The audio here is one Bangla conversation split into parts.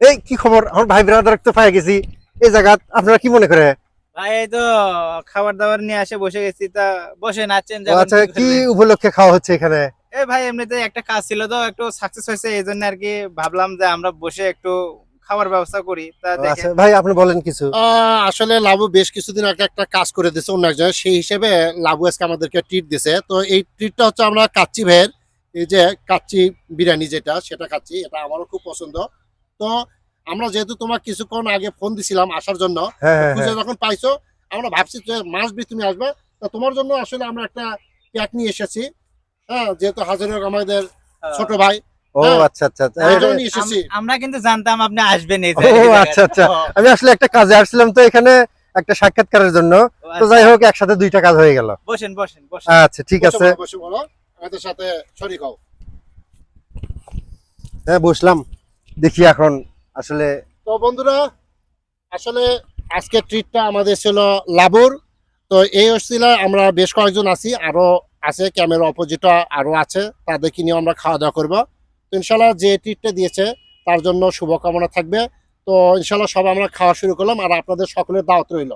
এই কি খবর? আমার ভাই ব্রাদার তো পাই গেছি। এই জায়গাত আপনারা কি মনে করে? ভাই তো খাবার দাবার নিয়ে আসে বসে গেছি। তা বসে নাচছেন আচ্ছা কি উপলক্ষে খাওয়া হচ্ছে এখানে? এ ভাই এমনিতে একটা কাজ ছিল তো একটু সাকসেস হয়েছে এই জন্য আর কি ভাবলাম যে আমরা বসে একটু খাবার ব্যবস্থা করি। তা দেখেন। আচ্ছা ভাই আপনি বলেন কিছু। আহ, আসলে লাবু বেশ কিছুদিন আগে একটা কাজ করে দিয়েছে অন্য একজন সেই হিসেবে লাবু আজকে আমাদেরকে ট্রিট দিছে তো এই ট্রিটটা হচ্ছে আমরা কাচ্চি ভাইয়ের এই যে কাচ্চি বিরিয়ানি যেটা সেটা খাচ্ছি এটা আমারও খুব পছন্দ। তো আমরা যেহেতু তোমার কিছুক্ষণ আগে ফোন দিছিলাম আসার জন্য হ্যাঁ হ্যাঁ খুঁজে হ্যাঁ। যখন পাইছো আমরা ভাবছি যে মাস বি তুমি আসবে। তো তোমার জন্য আসলে আমরা একটা প্যাক নিয়ে এসেছি। হ্যাঁ যেহেতু হাজার আমাদের ছোট ভাই। ও। আচ্ছা আচ্ছা আচ্ছা। আমরা কিন্তু জানতাম আপনি আসবেন এই ও, আচ্ছা, আচ্ছা। আমি আসলে একটা কাজে আসছিলাম তো এখানে একটা সাক্ষাৎকারের জন্য। তো আচ্ছা। যাই হোক একসাথে দুইটা কাজ হয়ে গেল। বসেন বসেন আচ্ছা ঠিক আছে। বলো। আমাদের সাথে শরিক হও। হ্যাঁ বসলাম। দেখি এখন আসলে তো বন্ধুরা আসলে আজকে ট্রিটটা আমাদের ছিল লাবুর। তো এই অস্তিলায় আমরা বেশ কয়েকজন আছি আরও আছে ক্যামেরা অপোজিটে আরও আছে তাদেরকে নিয়ে আমরা খাওয়া দাওয়া করব। তো ইনশাল্লাহ যে ট্রিটটা দিয়েছে তার জন্য শুভকামনা থাকবে। তো ইনশাল্লাহ সব আমরা খাওয়া শুরু করলাম আর আপনাদের সকলের দাওয়াত রইল।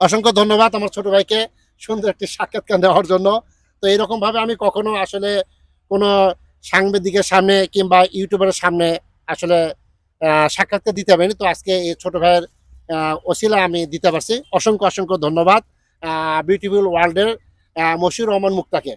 অসংখ্য ধন্যবাদ আমার ছোট ভাইকে। সুন্দর একটি সাক্ষাৎকার দেওয়ার জন্য। তো এরকমভাবে আমি কখনো আসলে কোনো সাংবাদিকের সামনে কিংবা ইউটিউবের সামনে আসলে সাক্ষাৎকার দিতে পারিনি। তো আজকে এই ছোট ভাইয়ের ওসিলা আমি দিতে পারছি। অসংখ্য অসংখ্য ধন্যবাদ বিউটিফুল ওয়ার্ল্ডের মশিউর রহমান মুক্তাকে।